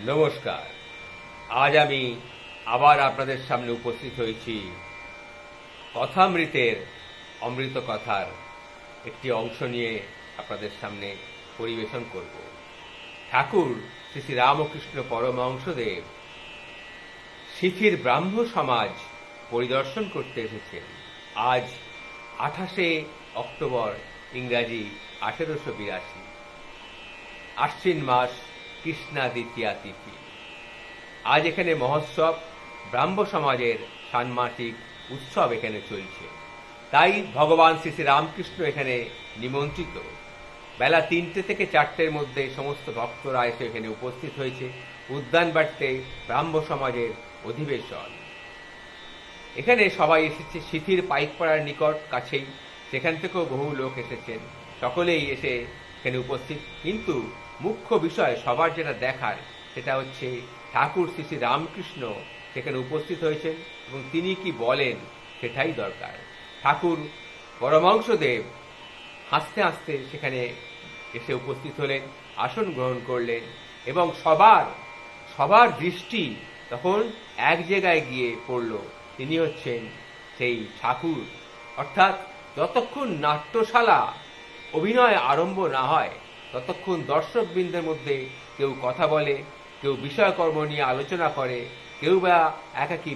নমস্কার। আজ আমি আবার আপনাদের সামনে উপস্থিত হয়েছি কথামৃতের অমৃত কথার একটি অংশ নিয়ে আপনাদের সামনে পরিবেশন করব। ঠাকুর শ্রী শ্রী রামকৃষ্ণ পরমহংসদেব শিথির ব্রাহ্ম সমাজ পরিদর্শন করতে এসেছেন। আজ আঠাশে অক্টোবর ইংরাজি আঠেরোশো বিরাশি। আশ্বিন মাস কৃষ্ণা দ্বিতীয়া তিথি আজ এখানে মহোৎসব, ব্রাহ্ম সমাজের ষান্মাসিক উৎসব এখানে চলছে। তাই ভগবান শ্রী শ্রী রামকৃষ্ণ এখানে নিমন্ত্রিত। বেলা তিনটে থেকে চারটের মধ্যে সমস্ত ভক্তরা এসে এখানে উপস্থিত হয়েছে, উদ্যান বাড়িতে ব্রাহ্ম সমাজের অধিবেশন। এখানে সবাই এসেছে শিথির পাইকপাড়ার নিকট কাছেই, সেখান থেকেও বহু লোক এসেছেন। সকলেই এসে এখানে উপস্থিত। কিন্তু মুখ্য বিষয় সবার যেটা দেখার, সেটা হচ্ছে ঠাকুর শ্রী শ্রী রামকৃষ্ণ সেখানে উপস্থিত হয়েছেন এবং তিনি কি বলেন সেটাই দরকার। ঠাকুর পরমাংশদেব হাসতে হাসতে সেখানে এসে উপস্থিত হলেন, আসন গ্রহণ করলেন এবং সবার সবার দৃষ্টি তখন এক জায়গায় গিয়ে পড়ল। তিনি হচ্ছেন সেই ঠাকুর। অর্থাৎ যতক্ষণ নাট্যশালা অভিনয় আরম্ভ না হয় ততক্ষণ দর্শকবৃন্দের মধ্যে কেউ কথা বলে, কেউ বিষয়কর্ম নিয়ে আলোচনা করে, কেউ বা একাকী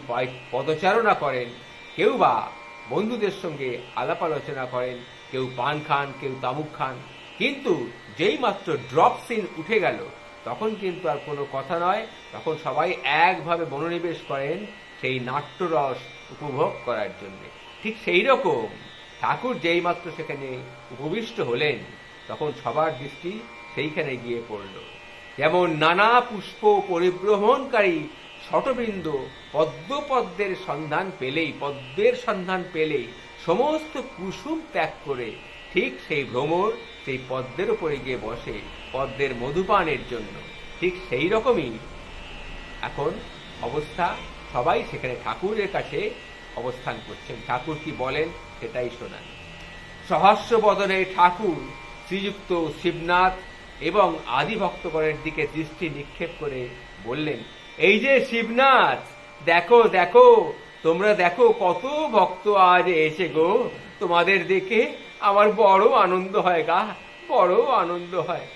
পদচারণা করেন, কেউ বা বন্ধুদের সঙ্গে আলাপ আলোচনা করেন, কেউ পান খান, কেউ তামুক খান। কিন্তু যেই মাত্র ড্রপ সিন উঠে গেল, তখন কিন্তু আর কোনো কথা নয়, তখন সবাই একভাবে মনোনিবেশ করেন সেই নাট্যরস উপভোগ করার জন্য। ঠিক সেই রকম ঠাকুর যেই মাত্র সেখানে উপবিষ্ট হলেন তখন সবার দৃষ্টি সেইখানে গিয়ে পড়ল। যেমন নানা পুষ্প পরিভ্রমণকারী শটবৃন্দ পদ্মপদ্মের সন্ধান পেলেই, পদ্মের সন্ধান পেলেই সমস্ত কুসুম ত্যাগ করে ঠিক সেই ভ্রমর সেই পদ্মের উপরে গিয়ে বসে পদ্মের মধুপানের জন্য। ঠিক সেই রকমই এখন অবস্থা, সবাই সেখানে ঠাকুরের কাছে অবস্থান করছেন। ঠাকুর কি বলেন সেটাই শোনান। সহস্র বদনে ঠাকুর শ্রীযুক্ত শিবনাথ এবং আদিভক্তগণের দিকে দৃষ্টি নিক্ষেপ করে বললেন, এই যে শিবনাথ, দেখো দেখো, তোমরা দেখো কত ভক্ত আজ এসে গো। তোমাদের দেখে আমার বড় আনন্দ হয় গা, বড় আনন্দ হয়।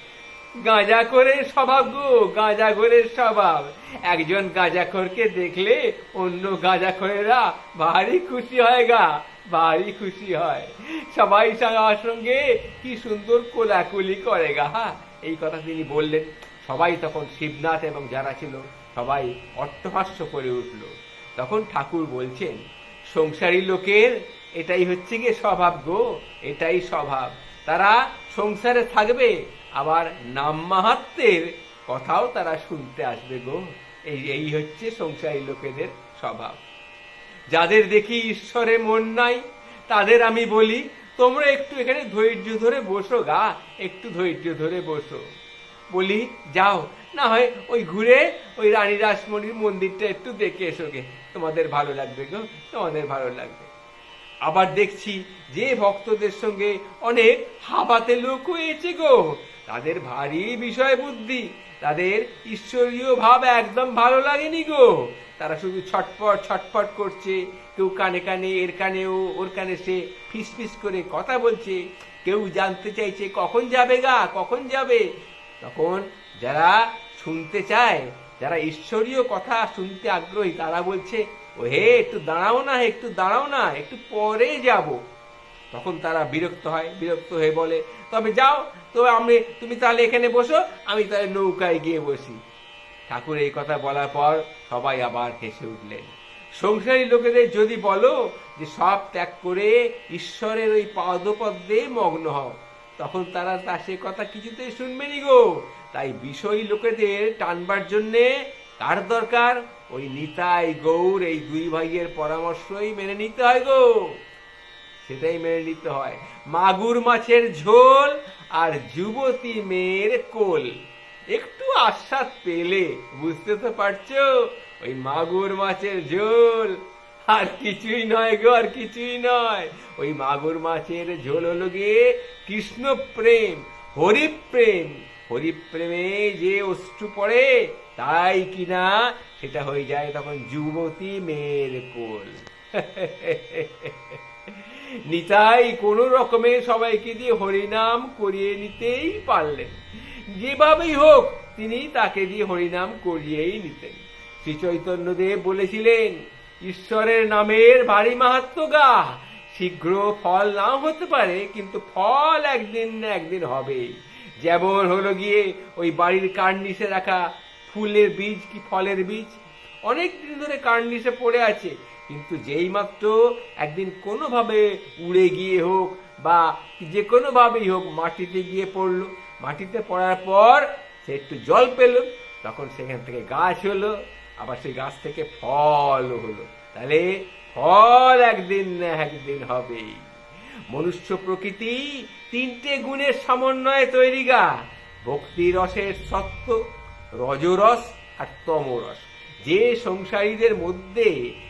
গাঁজা করে স্বভাব গো, গাঁজা করে স্বভাব। একজন গাঁজাখোরকে দেখলে অন্য গাঁজাখোরেরা ভারী খুশি হয় গা, ভারী খুশি হয়। সবাই সবার সঙ্গে কি সুন্দর কোলাকুলি করে গা এই কথা তিনি বললেন। সবাই তখন শিবনাথ এবং যারা ছিল, সবাই অট্টহাস্য করে উঠল। তখন ঠাকুর বলছেন, সংসারী লোকের এটাই হচ্ছে গিয়ে স্বভাব গো, এটাই স্বভাব। তারা সংসারে থাকবে আবার নাম মাহাত্মের কথাও তারা শুনতে আসবে গো। এই এই হচ্ছে সংসারী লোকেদের স্বভাব। যাদের দেখি ঈশ্বরে মন নাই, তাদের আমি বলি, তোমরা একটু এখানে ধৈর্য ধরে বসো গা, একটু ধৈর্য ধরে বসো। বলি, যাও, না হয় ওই ঘুরে ওই রানী রাসমণির মন্দিরটা একটু দেখে এসো গে। তোমাদের ভালো লাগবে গো, তোমাদের ভালো লাগবে। আবার দেখছি যে ভক্তদের সঙ্গে অনেক হাবাতে লোক হয়েছে গো। তাদের ভারী বিষয় বুদ্ধি তাদের ঈশ্বরীয় ভাব একদম ভালো লাগেনি গো। তারা শুধু ছটপট ছটপট করছে। কেউ কানে কানে, এর কানেও, ওর কানে সে ফিস ফিস করে কথা বলছে। কেউ জানতে চাইছে কখন যাবে গা, কখন যাবে। তখন যারা শুনতে চায়, যারা ঈশ্বরীয় কথা শুনতে আগ্রহী, তারা বলছে ও হে একটু দাঁড়াও না, একটু দাঁড়াও না, একটু পরে যাব। তখন তারা বিরক্ত হয়, বিরক্ত হয়ে বলে, তবে যাও তো আমি, তুমি তাহলে এখানে বসো, আমি তাহলে নৌকায় গিয়ে বসি। ঠাকুর এই কথা বলার পর সবাই আবার হেসে উঠলেন। সংসারী লোকেদের যদি বলো যে সব ত্যাগ করে ঈশ্বরের ওই পাদপদ্মে মগ্ন হও, তখন তারা তা সে কথা কিছুতেই শুনবেনি গো। তাই বিষয়ী লোকেদের টানবার জন্যে কার দরকার? ওই নিতাই গৌর এই দুই ভাইয়ের পরামর্শই মেনে নিতে হয় গো। সেটাই মেনে নিতে হয়। মাগুর মাছের ঝোল আর যুবতী মেয়ের কোল। একটু আশ্বাস পেলে, বুঝতে তো পারছ? ওই মাগুর মাছের ঝোল। আর কিছুই নয় গো, আর কিছুই নয়। ওই মাগুর মাছের ঝোল হলো গিয়ে কৃষ্ণ প্রেম, হরিপ্রেম। হরিপ্রেমে যে অশ্রু পড়ে, তাই কিনা সেটা হয়ে যায় তখন যুবতী মেয়ের কোল। নিতাই কোনো রকমে সবাইকে দিয়ে হরিনাম করিয়ে নিতেই পারলেন। যেভাবেই হোক, তিনি তাকে দিয়ে হরিনাম করিয়েই নিতেন। শ্রী চৈতন্যদেব বলেছিলেন, ঈশ্বরের নামের ভারী মাহাত্ম গা। শীঘ্র ফল নাও হতে পারে, কিন্তু ফল একদিন না একদিন হবে যেমন হলো গিয়ে ওই বাড়ির কার্নিশে রাখা ফুলের বীজ কি ফলের বীজ? অনেক দিন ধরে কার্নিশে পড়ে আছে। কিন্তু যেই মাত্র একদিন কোনোভাবে উড়ে গিয়ে হোক বা যে কোনোভাবেই হোক মাটিতে গিয়ে পড়ল। মাটিতে পড়ার পর সে একটু জল পেল, তখন সেখান থেকে গাছ হলো, আবার সেই গাছ থেকে ফল হলো। তাহলে ফল একদিন না একদিন হবেই। মনুষ্য প্রকৃতি তিনটে গুণের সমন্বয়ে তৈরি গা। ভক্তি রসের সত্য রজরস আর তমরস। যে সংসারীদের মধ্যে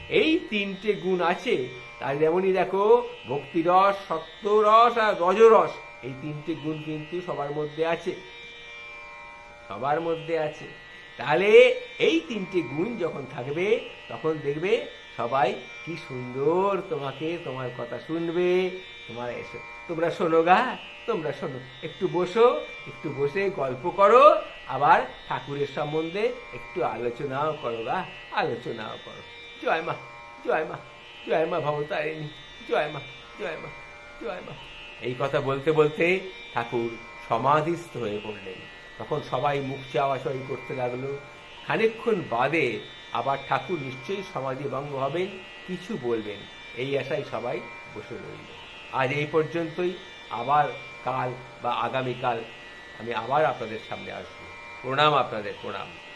এই তিনটে গুণ আছে, তার যেমনই দেখো, ভক্তিরস, সত্যরস আর রজরস এই তিনটে গুণ কিন্তু সবার মধ্যে আছে। সবার মধ্যে আছে। তাহলে এই তিনটে গুণ যখন থাকবে, তখন দেখবে সবাই কি সুন্দর তোমাকে তোমার কথা শুনবে, তোমার এসে তোমরা শোনো গা, তোমরা শোনো। একটু বসো, একটু বসে গল্প করো আবার ঠাকুরের সম্বন্ধে একটু আলোচনাও করো গা, আলোচনাও করো। জয় মা জয় মা জয় মা ভবতারিণী, জয় মা জয় মা জয় মা। এই কথা বলতে বলতে ঠাকুর সমাধিস্থ হয়ে পড়লেন। তখন সবাই মুখ চাওয়াচাওয়ি করতে লাগল। খানিকক্ষণ বাদে আবার ঠাকুর নিশ্চয়ই সমাধি ভঙ্গ হবেন, কিছু বলবেন। এই আশায় সবাই বসে রইল। আজ এই পর্যন্তই। আবার কাল বা আগামীকাল আমি আবার আপনাদের সামনে আসব। પૂર્ણામ આપનાર પૂર્ણામ.